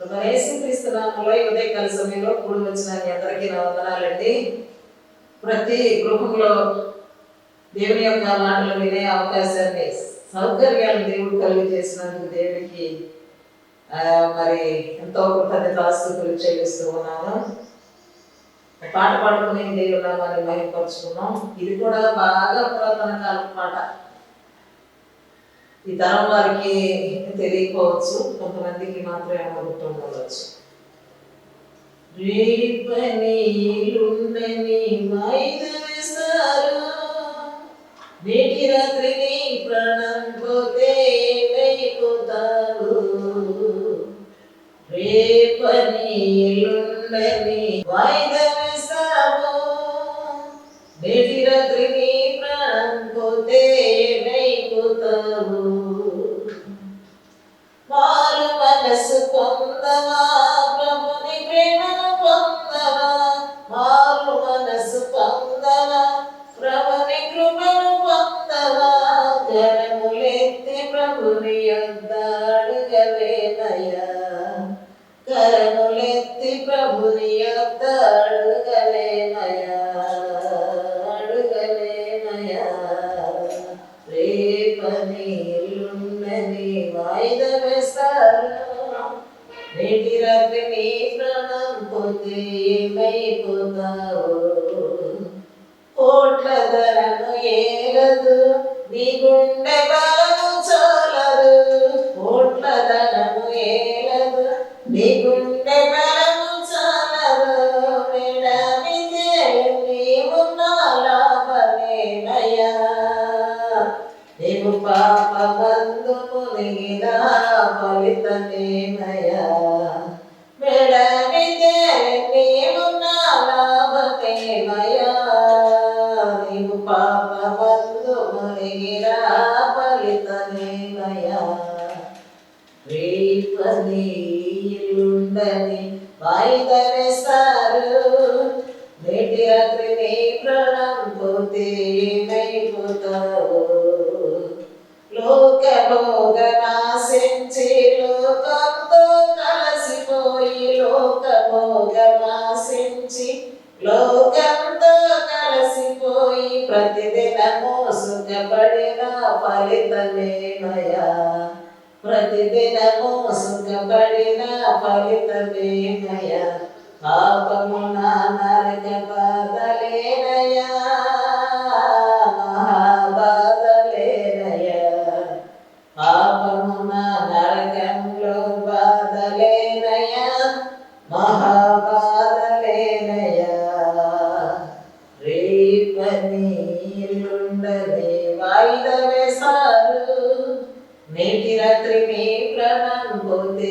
క్రీస్తునామంలో ఈ ఉదయకాల సమయంలో కూడి వచ్చిన మీ అందరికీ నా వందనాలండి ప్రతి గృహంలో దేవుని యొక్క మాటలు వినే అవకాశాన్ని సౌకర్యాలు దేవుడు కలుగు చేసినందుకు దేవునికి మరి ఎంతో కృతజ్ఞతాస్తుతులు చెల్లిస్తూ ఉన్నాను. పాట పాడుకునే దేవుడు నామాన్ని మహిమపరుచుకున్నాం ఇది కూడా బాగా పురాతన కాలం పాట. ఈ తరం వారికి తెలియకపోవచ్చు. కొంతమందికి మాత్రమే గుర్తుండవచ్చు రేపని ఇల్లుండని వాయిదా నేటి రాత్రిని ప్రాణం పోతే ఏమైపోతారు? రేపని ఇల్లుండని వాయిదా ஏறது திகுண்ட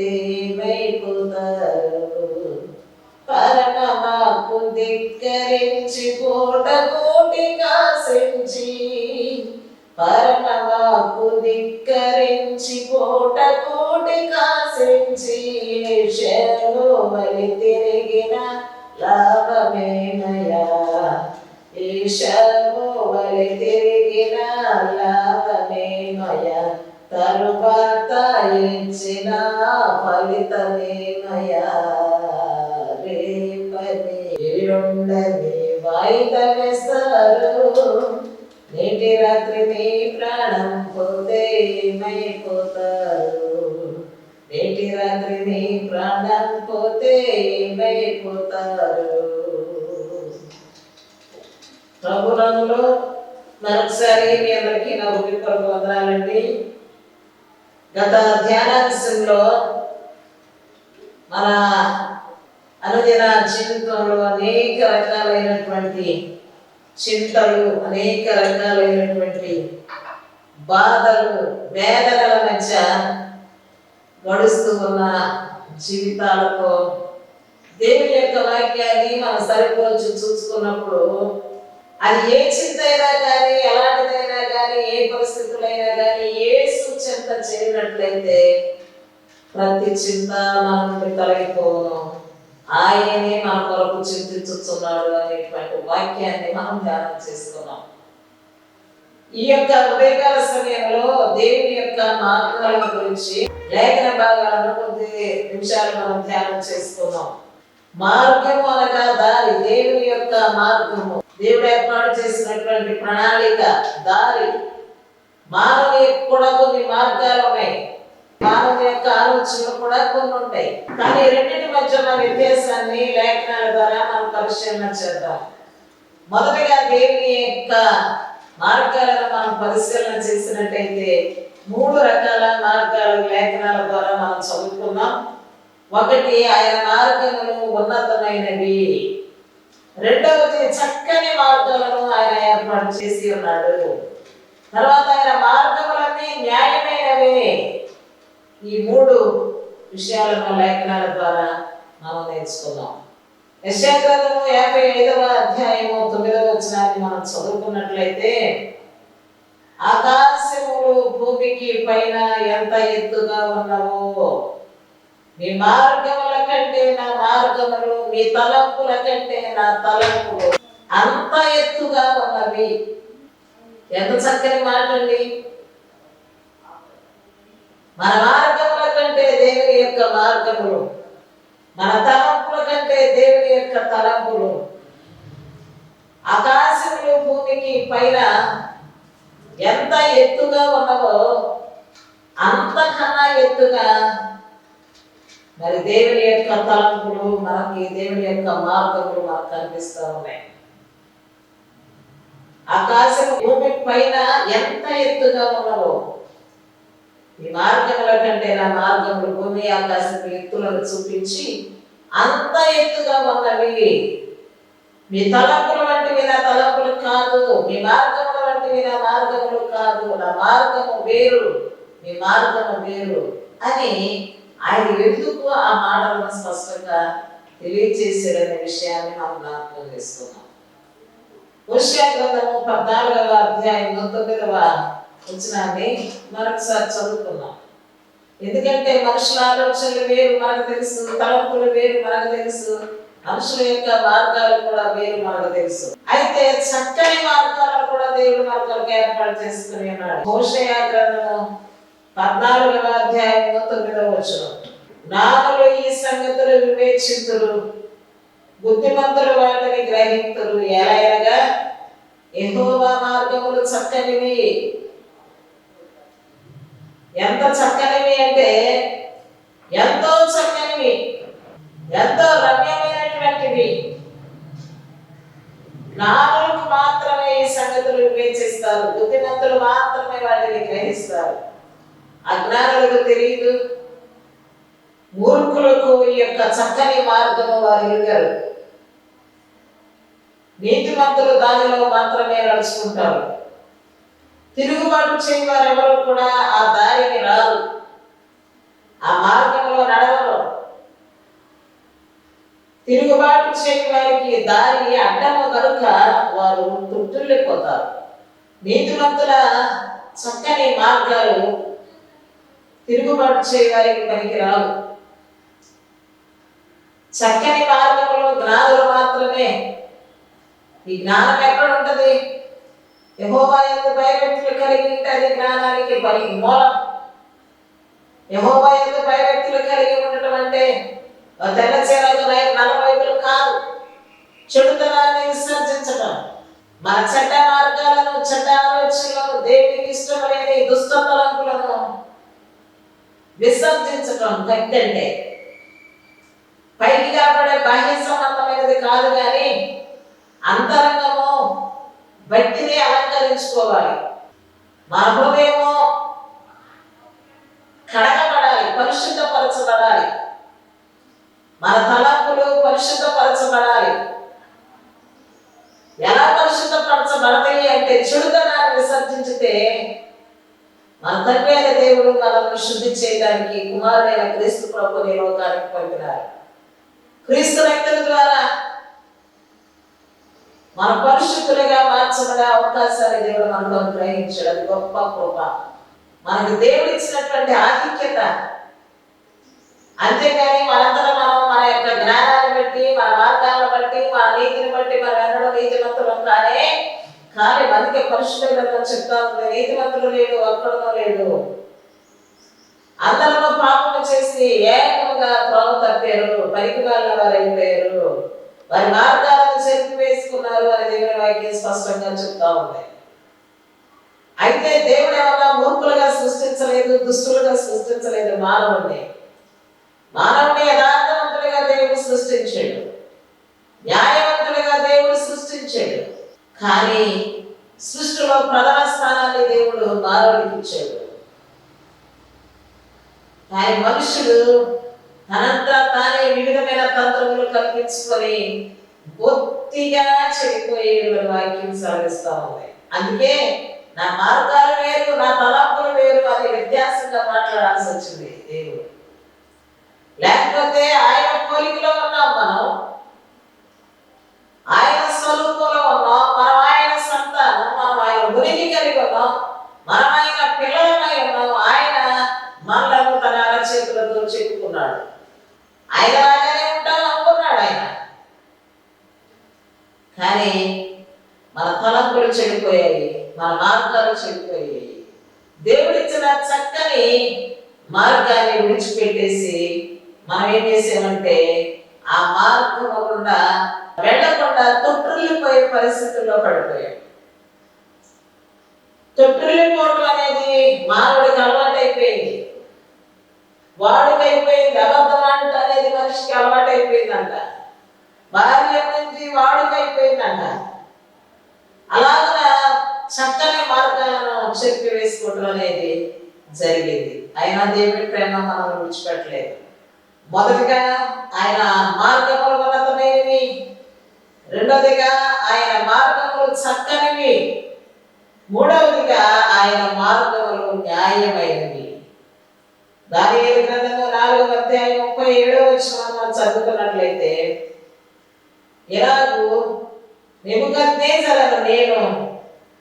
పోతే ఏమైపోతారు పరమమాకు ధిక్కరించి కోట కోటి కాసించి పరమమాకు ధిక్కరించి కోట కోటి కాసించి శరణు బలి తిరిగిన లాభమేనయా ఈశము బలి తిరిగిన లాభమేనయా తరువాత ఇచ్చిన ఫలితమే రేపని. ఎల్లుండని వాయిదా నేటి రాత్రి నీ ప్రాణం పోతే ఏమైపోతారు? నేటి రాత్రి నీ ప్రాణం పోతే ఏమైపోతారు? ప్రభునంలో మరొకసారి మీ అందరికీ నా హృదయపూర్వక వందనాలండి. గత ధ్యానాంశంలో మన అనుదిన జీవితంలో అనేక రకాలైనటువంటి చింతలు అనేక రకాలైనటువంటి బాధలు వేదనల మధ్య గడుస్తూ ఉన్న జీవితాలతో దేవుని యొక్క వాక్యాన్ని మనం సరిపోల్చి చూసుకున్నప్పుడు అది ఏ చింత అయినా కానీ ఎలాంటిదైనా కానీ ఏ పరిస్థితులైనా కానీ ఏ సూచన చేరినట్లయితే ప్రతి చింత మన నుండి తొలగిపోను ఆయనే మన కొరకు చింతించుతున్నాడు అనేటువంటి వాక్యాన్ని మనం ధ్యానం చేసుకున్నాం. ఈ యొక్క ఉదయకాల సమయంలో దేవుని యొక్క మార్గాల గురించి లేఖన భాగాలను కొద్ది నిమిషాలు మనం ధ్యానం చేసుకున్నాం. మార్గము అనగా దారి దేవుని యొక్క మార్గము. దేవుడు ఏర్పాటు చేసినటువంటి ప్రణాళిక దారి మానవునికి కూడా కొన్ని మార్గాలు ఉన్నాయి. మానవ యొక్క ఆలోచనలు కూడా కొన్ని ఉంటాయి. కానీ రెండింటి మధ్య ఉన్న వ్యత్యాసాన్ని లేఖనాల ద్వారా మనం పరిశీలన చేద్దాం. మొదటగా దేవుని యొక్క మార్గాలను మనం పరిశీలన చేసినట్టయితే మూడు రకాల మార్గాలు లేఖనాల ద్వారా మనం చదువుకున్నాం. ఒకటి ఆయన మార్గములు ఉన్నతమైనవి. రెండవది చక్కని మార్గాలను ఆయన ఏర్పాటు చేసి ఉన్నాడు. తర్వాత ఆయన మార్గములన్నీ న్యాయమైనవి. ఈ మూడు విషయాలను లేఖనాల ద్వారా మనం నేర్చుకుందాం. యశాగ్రంథము యాభై ఐదవ అధ్యాయము తొమ్మిదవ వచనాన్ని మనం చదువుకున్నట్లయితే ఆకాశములు భూమికి పైన ఎంత ఎత్తుగా ఉన్నవో మీ మార్గముల కంటే నా మార్గములు మీ తలంపుల కంటే నా తలంపులు అంత ఎత్తుగా ఉన్నవి. ఎంత చక్కని మాట అండి మన మార్గముల కంటే దేవుని యొక్క మార్గములు మన తలంపుల కంటే దేవుని యొక్క తలంపులు. ఆకాశములు భూమికి పైన ఎంత ఎత్తుగా ఉన్నవో అంతకన్నా ఎత్తుగా మరి దేవుని యొక్క తలంపులు మనకి దేవుని యొక్క మార్గములు మనకు కనిపిస్తూ ఉన్నాయి. ఆకాశం భూమి పైన ఎంత ఎత్తుగా ఉన్నవో ఈ మార్గముల కంటే నా మార్గములు భూమి ఆకాశం ఎత్తులను చూపించి అంత ఎత్తుగా ఉన్నవి. మీ తలంపుల వంటివి నా తలంపులు కాదు మీ మార్గముల వంటివి నా మార్గములు కాదు నా మార్గము వేరు మీ మార్గము వేరు అని ఆయన ఎందుకు ఆ మాటలను స్పష్టంగా తెలియజేసాడనే విషయాన్ని మనం జ్ఞాపకం చేసుకున్నాం హోషియా గ్రంథము పద్నాలుగవ అధ్యాయం తొమ్మిదవ వచ్చినాన్ని మరొకసారి చదువుకున్నాం ఎందుకంటే మనుషుల ఆలోచనలు వేరు మనకు తెలుసు. తలంపులు వేరు మనకు తెలుసు. మనుషుల యొక్క మార్గాలు కూడా వేరు మనకు తెలుసు. అయితే చక్కని మార్గాలను కూడా దేవుడు మనకు ఏర్పాటు చేసుకుని ఉన్నాడు. హోషయ గ్రంథము పద్నాలుగవ అధ్యాయంలో తొమ్మిదవ వచ్చిన నాలుగు ఈ సంగతులు వివేచింతురు. బుద్ధిమంతులు వాటిని గ్రహింతులు ఎలా ఎలాగా ఎహోవా మార్గములు చక్కనివి. ఎంత చక్కనివి అంటే ఎంతో చక్కనివి. ఎంతో రమ్యమైనటువంటివి. నాలుగు మాత్రమే ఈ సంగతులు వివేచిస్తారు. బుద్ధిమంతులు మాత్రమే వాటిని గ్రహిస్తారు. అజ్ఞానులకు తెలియదు మూర్ఖులకు ఈ యొక్క చక్కని మార్గము వారు ఎరుగరు నీతిమంతులు దానిలో మాత్రమే నడుచుకుంటారు. తిరుగుబాటు చేయవారు ఎవరు కూడా ఆ దారికి రారు. ఆ మార్గంలో నడవరు. తిరుగుబాటు చేయవారికి దారి అడ్డము కనుక వారు తుట్టుల్లిపోతారు నీతిమంతుల చక్కని మార్గాలు తిరుగుబాటు చేయడానికి పనికి రావు. చక్కని మార్గంలో జ్ఞానులు మాత్రమే. ఈ జ్ఞానం ఎక్కడ ఉంటది? యహోవా ఎందు భయభక్తులు కలిగి ఉంటే అది జ్ఞానానికి పని మూలం. యహోవా ఎందు భయభక్తులు కలిగి ఉండటం అంటే ఆ తెల్ల చీరలు నలవైపులు కాదు. చెడుతనాన్ని విసర్జించడం మన చెడ్డ మార్గాలను చెడ్డ ఆలోచనలను దేవునికి ఇష్టం లేని దుష్ట విసర్జించటం భక్తి అంటే. పైకి కనబడే బాహ్య సంబంధమైనది కాదు కానీ అంతరంగము భక్తిని అలంకరించుకోవాలి. మన హృదయము కడగబడాలి పరిశుద్ధపరచబడాలి. మన తలంపులు పరిశుద్ధపరచబడాలి. ఎలా పరిశుద్ధపరచబడతాయి అంటే చెడుతనాన్ని విసర్జించితే అంతర్వేద దేవుడు మనల్ని శుద్ధి చేయడానికి కుమారుడైన క్రీస్తు ప్రభు లోకానికి పంపినారు. క్రీస్తు రక్తం ద్వారా మన పరిశుద్ధులుగా మార్చబడే అవకాశాలు దేవుడు మనలో గ్రహించడం గొప్ప కృప. మనకు దేవుడు ఇచ్చినటువంటి ఆధిక్యత. అంతేకాని మనందరం మనం మన యొక్క జ్ఞానాన్ని బట్టి మన మార్గాలను బట్టి మన నీతిని బట్టి మనం ఎన్నడూ నీతిమంతులం కానీ కానీ అందుకే పరిశుద్ధులను చెప్తా ఉంది నీతిమంతులు లేడు ఒక్కడనో లేడు అందరము పాపం చేసి ఏకంగా త్రోవ తప్పారు పనికి వాళ్ళ వారు అయిపోయారు వారి మార్గాలను చెరిపి వేసుకున్నారు అని దేవుని వాక్యం స్పష్టంగా చెప్తా ఉంది. అయితే దేవుడు ఏమన్నా మూర్ఖులుగా సృష్టించలేదు దుష్టులుగా సృష్టించలేదు మానవుడిని మానవుని యథార్థవంతుడిగా దేవుడు సృష్టించాడు. న్యాయవంతుడిగా దేవుడు సృష్టించాడు. కానీ సృష్టిలో ప్రధాన స్థానాన్ని దేవుడు మానవుడికి ఇచ్చాడు. కానీ మనుషుడు తనంతా తానే వివిధమైన తంత్రములు కల్పించుకొని బొత్తిగా చెడిపోయేడు వాక్యం సాగిస్తా ఉంది. అందుకే నా మార్గాలు వేరు నా తలంపులు వేరు అని వ్యత్యాసంగా మాట్లాడాల్సి వచ్చింది దేవుడు. లేకపోతే ఆయన పోలికలో ఉన్నాం మనం ఆయన స్వరూపంలో ఉన్నాం మనం ఆయన సంతానం మనం కలిగి ఉన్నాం మనమైన ఆయన పిల్లలమై ఉన్నాం. ఆయన మనలను తన అరచేతులతో చెప్పుకున్నాడు. ఆయన లాగానే ఉంటాను అనుకున్నాడు ఆయన. కానీ మన తలంపులు చెడిపోయాయి మన మార్గాలు చెడిపోయాయి. దేవుడిచ్చిన చక్కని మార్గాన్ని విడిచిపెట్టేసి మనం ఏం చేసామంటే ఆ మార్గం గుండా వెళ్ళకుండా తొట్టుల్లిపోయే పరిస్థితుల్లో పడిపోయాం. తొట్టుల్లిపోవడం అనేది మానవుడికి అలవాటైపోయింది. వాడుకైపోయింది అబద్ధం అంట అనేది మనిషికి అలవాటైపోయిందంట. భార్య నుంచి వాడుకైపోయిందంట. అలాగా చక్కని మార్గాలను చెప్పి వేసుకోవడం అనేది జరిగింది. అయినా దేవుడి ప్రేమ మనం విడిచిపెట్టలేదు. మొదటిగా ఆయన మార్గములు ఉన్నతమైనవి రెండవదిగా ఆయన మార్గములు చక్కనివి మూడవదిగా ఆయన మార్గములు న్యాయమైనవి. దాని గ్రంథము నాలుగు అధ్యాయం ముప్పై ఏడవ వచ్చిన మనం చదువుకున్నట్లయితే ఎలాగూ నిముగద్నేజలను నేను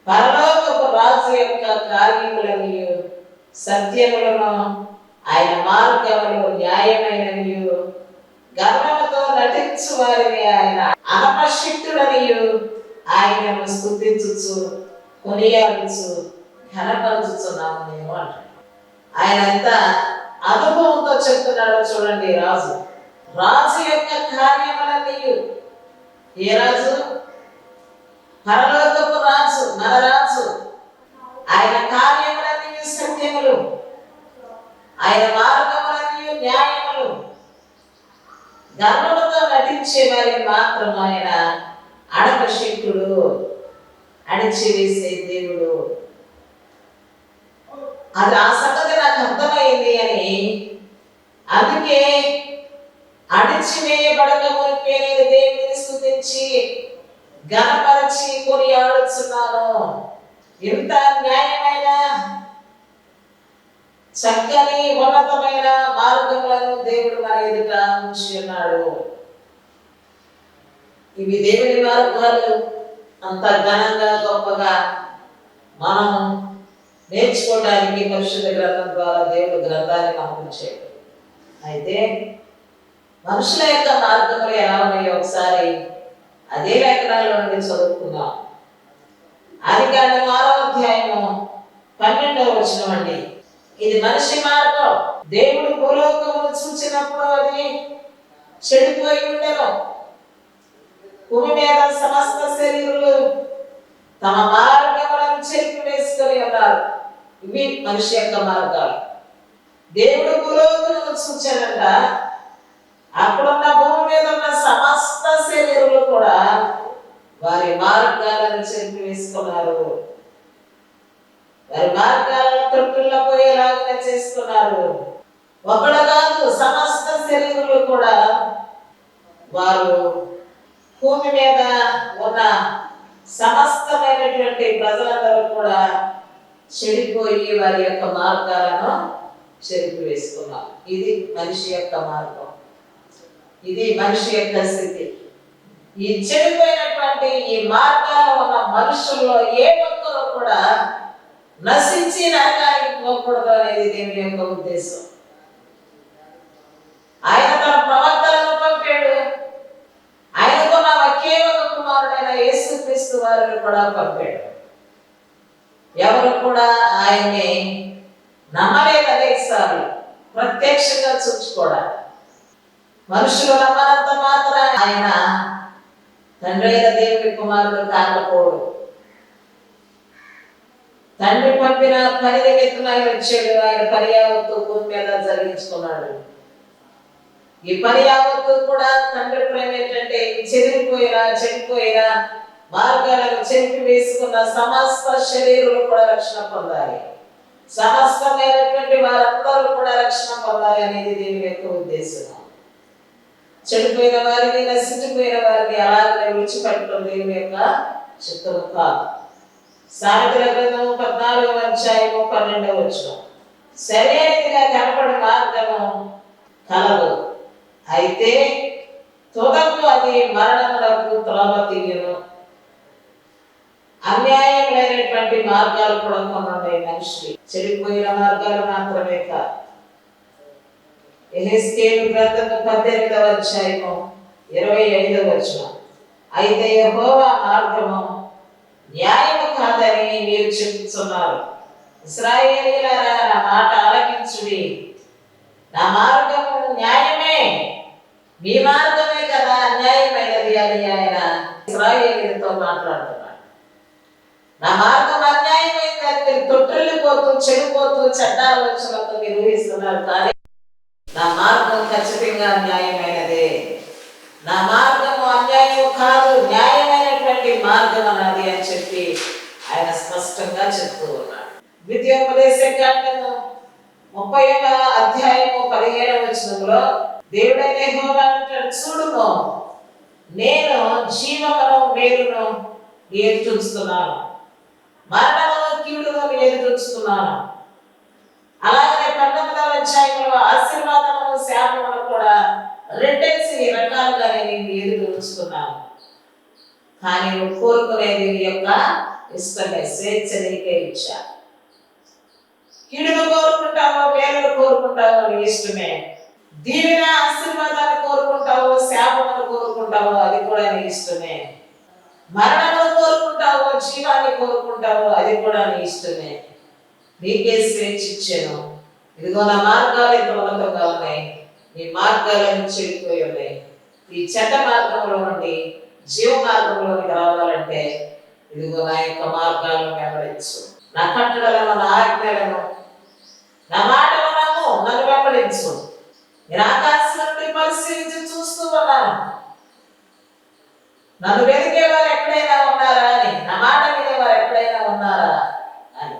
పరలోకపు రాజు యొక్క కార్యములను సత్యములను ఆయన మార్గములు న్యాయమైనవి గర్వముతో నటించు వారిని ఆయన అనపశక్తుడనియు ఆయనను స్థుతించుచు కొనియాడుచు ఘనపరచుచున్నాము నేను అంటాడు. ఆయన ఎంత అనుభవంతో చెప్తున్నాడో చూడండి రాజు. రాజు యొక్క కార్యములన్నీ ఏ రాజు? పరలోకపు రాజు మన రాజు. ఆయన కార్యములన్నీ సత్యములు. ఆయన మార్గములన్నీ న్యాయములు. గర్వముతో నటించే వారిని మాత్రం ఆయన అడపశక్తుడు అణిచివేసే దేవుడు. అది ఆ సంగతి నాకు అర్థమైంది అని అందుకే అణిచివేయబడక మునిపే నేను దేవుని స్థుతించి గణపరిచి కొనియాడుచున్నాను. ఎంత న్యాయమైన చక్కని ఉన్నతమైన మార్గములను దేవుడు మన ఎదుట ఉంచి ఉన్నాడు. ఇవి దేవుని మార్గాలు. అంత ఘనంగా గొప్పగా మనం నేర్చుకోవడానికి పరిశుద్ధ గ్రంథం ద్వారా దేవుడు గ్రంథాన్ని పంపించాడు అయితే మనుషుల యొక్క మార్గములు ఎలా ఉన్నాయో ఒకసారి అదే లేఖనాల్లో నుండి చదువుకుందాం. ఆది కాండం ఆరో అధ్యాయము పన్నెండవ వచనం అండి. ఇది మనిషి మార్గం. దేవుడు భూలోకమును చూసినప్పుడు అది చెడిపోయి ఉండను. భూమి మీద సమస్త శరీరులు తమ మార్గములను చెరిపి వేసుకొని ఉన్నారు. ఇవి మనిషి యొక్క మార్గాలు. దేవుడు భూలోకమును సూచనంట అక్కడున్న భూమి మీద ఉన్న సమస్త శరీరులు కూడా వారి మార్గాలను చెరిపి వేసుకున్నారు. వారి మార్గాలను తొట్టుల్లో పోయేలాగా చేసుకున్నారు. ఒకడు కాదు సమస్త శరీరులు కూడా వారు భూమి మీద ఉన్న సమస్తమైనటువంటి ప్రజలందరూ కూడా చెడిపోయి వారి యొక్క మార్గాలను చెరిపి వేసుకున్నారు. ఇది మనిషి యొక్క మార్గం. ఇది మనిషి యొక్క స్థితి. ఈ చెడిపోయినటువంటి ఈ మార్గాల్లో ఉన్న మనుషుల్లో ఏ ఒక్కరు కూడా నశించి నరకానికి పోకూడదు అనేది దేవుని యొక్క ఉద్దేశం. ఆయన తన ప్రవర్తన పంపాడు ఆయనకున్న ఒకే ఒక కుమారుడైన క్రీస్తు వారిని కూడా పంపాడు. ఎవరు కూడా ఆయన్ని నమ్మలేదు అనేకసార్లు ప్రత్యక్ష చూసుకోవడానికి మనుషులు నమ్మనంత మాత్రం ఆయన తండ్రి అయిన దేవుడి కుమారుడు కాకపోడు. తండ్రి పంపిన పని నిమిత్తం ఆయన వచ్చాడు ఆయన పని యావత్తు భూమి మీద జరిగించుకున్నాడు. ఈ పని యావత్తు కూడా తండ్రి ప్రేమ ఏంటంటే చెదిరిపోయినా చెడిపోయినా మార్గాలను చెరిపి వేసుకున్న సమస్త శరీరులు కూడా రక్షణ పొందాలి. సమస్తమైనటువంటి వారందరూ కూడా రక్షణ పొందాలి అనేది దీని యొక్క ఉద్దేశం. చెడిపోయిన వారిని నశించిపోయిన వారిని అలాగే విడిచిపెట్టడం దేవుని యొక్క చిత్తము కాదు. సాయంత్ర గ్రంథము పద్నాలుగవ అధ్యాయము పన్నెండవ వచ్చిన సరైనదిగా కనపడి మార్గము కలదు. అయితే తుదకు అది మరణములకు త్రోవ తీయను అన్యాయములైనటువంటి మార్గాలు కూడా కొన్ని ఉన్నాయి మనిషి. చెడిపోయిన మార్గాలు మాత్రమే కాదు. ఎహెస్కేలు గ్రంథము పద్దెనిమిదవ అధ్యాయము ఇరవై ఐదవ వచ్చిన అయితే యహోవా మార్గము న్యాయము కాదని మీరు చెప్తున్నారు ఇస్రాయేలీలారా నా మాట ఆలకించుడి. నా మార్గము న్యాయమే. మీ మార్గం కదా అన్యాయమైనది అని ఆయన ఇస్రాయేలీలతో మాట్లాడుతున్నాడు నా మార్గం అన్యాయమైంది అని మీరు తొట్టిల్లిపోతూ చెడిపోతూ చెడ్డ ఆలోచనలతో నిర్వహిస్తున్నారు. కానీ నా మార్గం ఖచ్చితంగా న్యాయమైనదే. నా మార్గము అన్యాయం కాదు న్యాయమైనటువంటి మార్గం అన్నది అని చెప్పి ఆయన స్పష్టంగా చెప్తూ ఉన్నాడు. ద్వితీయోపదేశ కాండము ముప్పై అధ్యాయము పదిహేడవ వచనంలో దేవుడైన యెహోవా అంటాడు చూడును నేను జీవమును మేలును ఏర్చుస్తున్నాను మరణమును కీడును ఏర్చుస్తున్నాను అలాగే పంతొమ్మిదవ అధ్యాయంలో ఆశీర్వాదములు శాపములు కూడా రెండేసి రకాలుగా నేను ఎదురు ఉంచుకున్నాను కానీ నువ్వు కోరుకునేది నీ యొక్క ఇష్టమే స్వేచ్ఛ నీకే ఇచ్చా. కీడును కోరుకుంటావో మేలును కోరుకుంటావో నీ ఇష్టమే. దీనిన ఆశీర్వాదాన్ని కోరుకుంటావో శాపములు కోరుకుంటావో అది కూడా నీ ఇష్టమే. మరణం కోరుకుంటావో జీవాన్ని కోరుకుంటావో అది కూడా నీ ఇష్టమే. నీకే స్వేచ్ఛ ఇచ్చాను. ఇదిగో నా మార్గాలు ఎంత ఉన్నతంగా ఉన్నాయి. నీ మార్గాలను చెడిపోయి ఉన్నాయి. ఈ చెడ్డ మార్గంలో నుండి జీవ మార్గంలోకి రావాలంటే ఇదిగో నా యొక్క మార్గాలను వెంబడించు. నా కట్టడలను నా ఆజ్ఞలను నా మాటలు నన్ను వెంబడించు. నేను ఆకాశం నుండి పరిశీలించి చూస్తూ ఉన్నాను. నన్ను వెతికే వారు ఎక్కడైనా ఉన్నారా అని నా మాట వినే వారు ఎక్కడైనా ఉన్నారా అని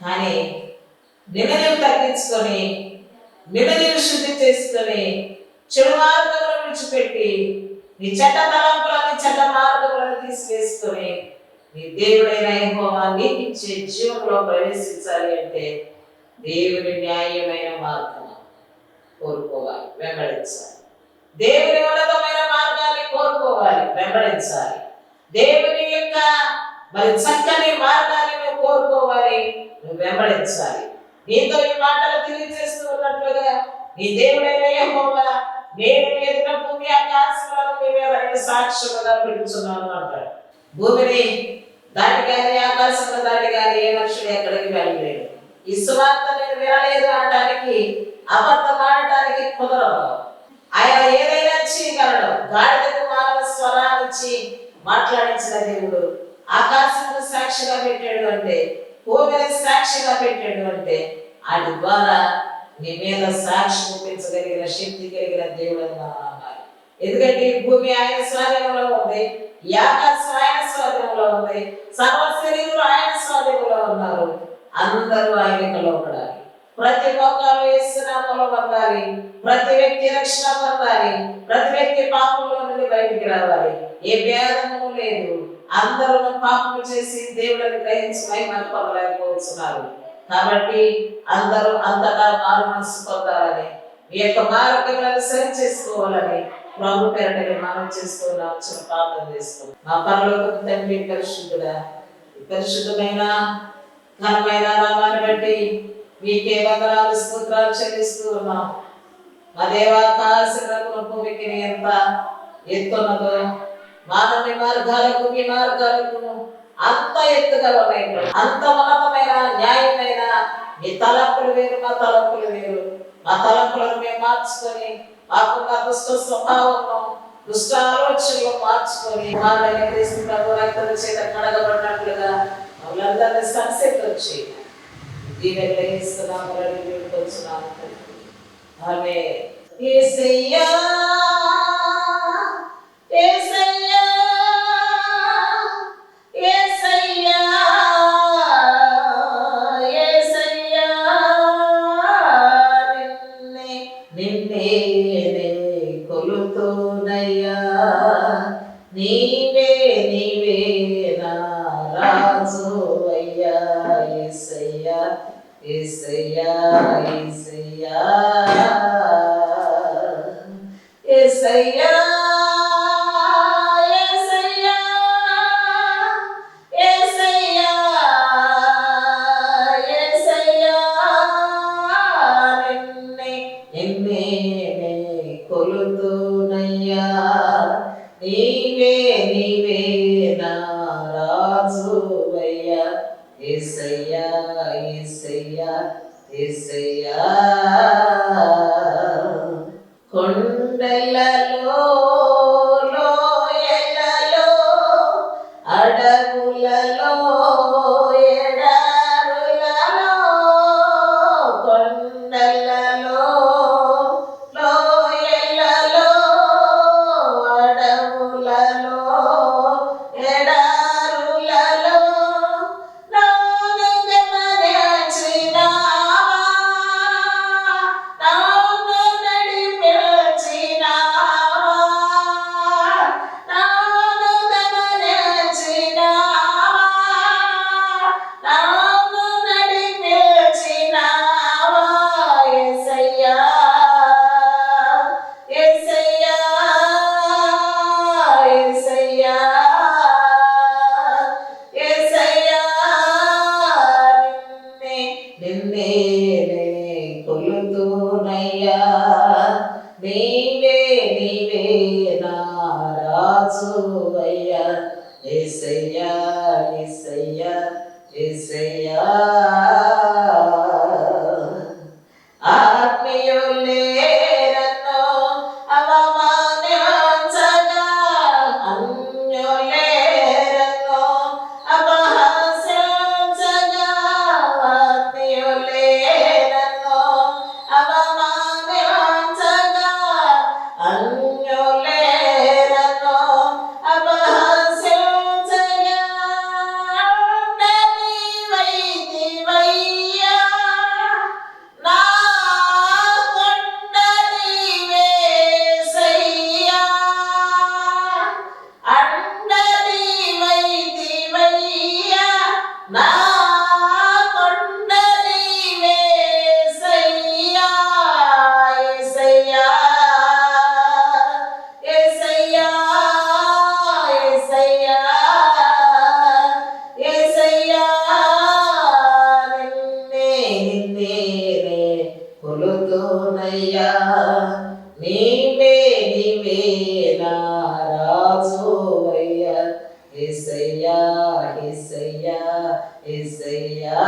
కానీ నిన్ను నీవు తగ్గించుకొని నిడదీరు శుద్ధి చేసుకొని చెడు మార్గములను విడిచిపెట్టి నీ చెడ్డ తలంపులను చెడ్డ మార్గములను తీసివేసుకొని నీ దేవుడైన యెహోవా నీకు ఇచ్చే జీవంలో ప్రవేశించాలి అంటే దేవుని న్యాయమైన మార్గం కోరుకోవాలి వెంబడించాలి. దేవుని ఉన్నతమైన మార్గాన్ని కోరుకోవాలి వెంబడించాలి. దేవుని యొక్క మరి చక్కని మార్గాన్ని నువ్వు కోరుకోవాలి నువ్వు వెంబడించాలి. నీతో ఈ మాటలు తెలియజేస్తూ ఉన్నట్లుగా నీ దేవుడైన యహోవా నేను ఎదుట భూమి ఆకాశాలను మీ మీద నేను సాక్ష్యముగా పిలుచున్నాను అంటాడు. భూమిని దాటి కానీ ఆకాశం దాటి కానీ ఏ మనుషులు ఎక్కడికి వెళ్ళలేదు. ఈ సువార్త నేను వినలేదు అనడానికి అబద్ధం ఆడటానికి కుదరదు. ఆయన ఏదైనా చేయగలడు. గాడిదకు మానవ స్వరాన్నిచ్చి మాట్లాడించిన దేవుడు ఆకాశం సాక్షిగా పెట్టాడు అంటే భూమిని సాక్షిగా పెట్టాడు అంటే ఆయన ద్వారా నీ మీద సాక్షి చూపించగలిగిన శక్తి కలిగిన దేవుడు అని మనం అన్నారు ఎందుకంటే ఈ భూమి ఆయన స్వాధీనంలో ఉంది ఈ ఆయన స్వాధీనంలో ఉంది సర్వ శరీరులు ఆయన స్వాధీనంలో ఉన్నారు అందరూ ఆయన లోపడాలి ప్రతి ఒక్కరు ఇస్తున్నామలో పొందాలి ప్రతి వ్యక్తి రక్షణ పొందాలి ప్రతి వ్యక్తి పాపంలో నుండి బయటికి రావాలి. ఏ భేదము లేదు. అందరూ పాపం చేసి దేవుడిని గ్రహించి మహిమను పొందలేకపోతున్నారు కాబట్టి అందరూ అంతగా మారు మనసు పొందాలని మీ యొక్క మార్గములను సరి చేసుకోవాలని ప్రభు పేరటని మనం చేస్తున్నాం చిన్న ప్రార్థన చేస్తున్నాం మా పనులకు తండ్రి పరిశుద్ధుడా పరిశుద్ధమైన ఘనమైన నామాన్ని బట్టి మీకే వందనాలు స్తోత్రాలు చెల్లిస్తూ ఉన్నాం. మా దేవాకాశ భూమికి ఎంత ఎత్తున్నదో మానవుని మార్గాలకు మీ మార్గాలకు అంత ఎత్తుగా ఉన్నాయి అంత ఉన్నతమైన న్యాయమైన? మీ తలంపులు వేరు మా తలంపులు వేరు. మా తలంపులను మేము మార్చుకొని మాకున్న దుష్ట స్వభావము దుష్ట ఆలోచనలు మార్చుకొని వాళ్ళని క్రీస్తు ప్రభు రక్తం చేత కడగబడినట్లుగా వాళ్ళందరినీ సంసిద్ధం చేయాలి దీవెనలు ఇస్తున్నాము రెడీ వేడుకొచ్చున్నాము ఆమె ఏసయ్యా ఏసయ్యా కొలుతూనయ్యా నీవే నీవే నా రాజువయ్యా ఏసయ్యా ఏసయ్యా ఏసయ్యా. కొండలలో కొలుతోనయ్యా నీవే నీవే నా రాజువయ్యా యేసయ్యా యేసయ్యా యేసయ్యా